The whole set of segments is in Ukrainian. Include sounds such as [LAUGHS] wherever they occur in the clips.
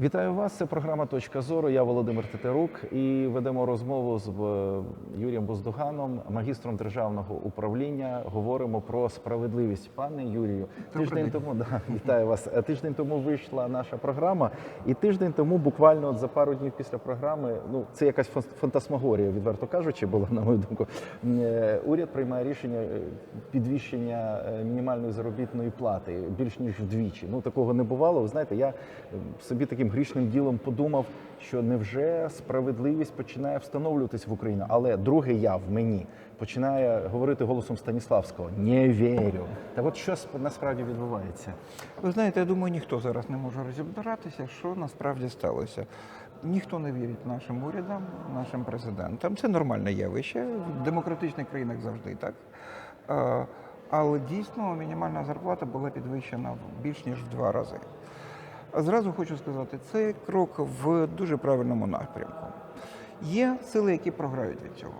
Вітаю вас. Це програма Точка зору. Я Володимир Тетерук і ведемо розмову з е, Юрієм Боздуганом, магістром державного управління. Говоримо про справедливість. Пане Юрію, тиждень тому [LAUGHS] да, вітаю вас. Е, Тиждень тому вийшла наша програма, і тиждень тому, буквально от за пару днів після програми, ну це якась фан- фантасмагорія, відверто кажучи, була на мою думку. е, Уряд приймає рішення підвищення мінімальної заробітної плати більш ніж вдвічі. Ну такого не бувало. Ви знаєте, я собі таким грішним ділом подумав, що невже справедливість починає встановлюватись в Україні, але друге я в мені починає говорити голосом Станіславського не вірю. Так от що насправді відбувається? Ви знаєте, я думаю, ніхто зараз не може розібратися, що насправді сталося. Ніхто не вірить нашим урядам, нашим президентам. Це нормальне явище. В демократичних країнах завжди так. Е, Але дійсно мінімальна зарплата була підвищена більш ніж в два рази. Зразу хочу сказати, це крок в дуже правильному напрямку. Є сили, які програють від цього.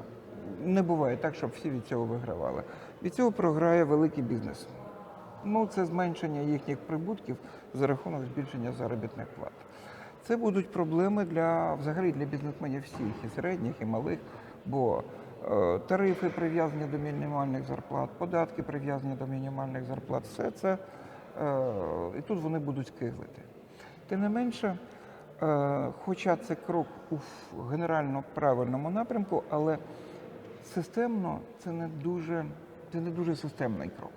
Не буває так, щоб всі від цього вигравали. Від цього програє великий бізнес. Ну, це зменшення їхніх прибутків за рахунок збільшення заробітних плат. Це будуть проблеми для взагалі для бізнесменів всіх, і середніх, і малих, бо е, тарифи прив'язані до мінімальних зарплат, податки прив'язані до мінімальних зарплат, все це е, і тут вони будуть скиглити. Тим не менше, е, хоча це крок у генерально правильному напрямку, але системно це не дуже, це не дуже системний крок.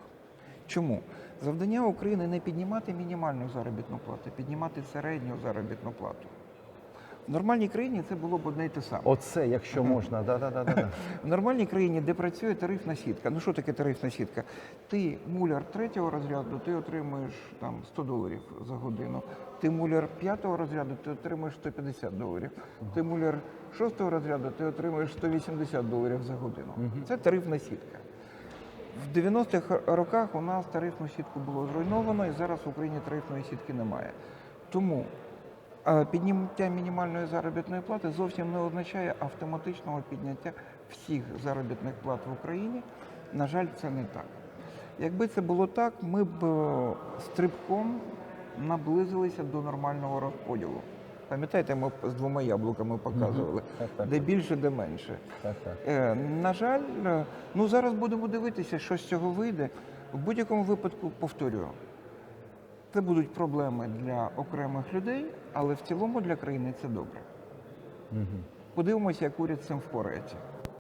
Чому? Завдання України не піднімати мінімальну заробітну плату, а піднімати середню заробітну плату. В нормальній країні це було б одне й те саме. Оце, якщо можна, да, да, да, да, да. В нормальній країні, де працює тарифна сітка. Ну що таке тарифна сітка? Ти муляр третього розряду, ти отримуєш там 100 доларів за годину. Ти муляр п'ятого розряду, ти отримуєш 150 доларів. Ти муляр шостого розряду, ти отримуєш 180 доларів за годину. Це тарифна сітка. В 90-х роках у нас тарифну сітку було зруйновано, і зараз в Україні тарифної сітки немає. Тому підняття мінімальної заробітної плати зовсім не означає автоматичного підняття всіх заробітних плат в Україні. На жаль, це не так. Якби це було так, ми б е, стрибком наблизилися до нормального розподілу. Пам'ятаєте, ми з двома яблуками показували, де більше, де менше. Е, На жаль, е, ну зараз будемо дивитися, що з цього вийде. В будь-якому випадку повторюю, це будуть проблеми для окремих людей, але в цілому для країни це добре. Угу. Подивимося, як уряд цим впорається.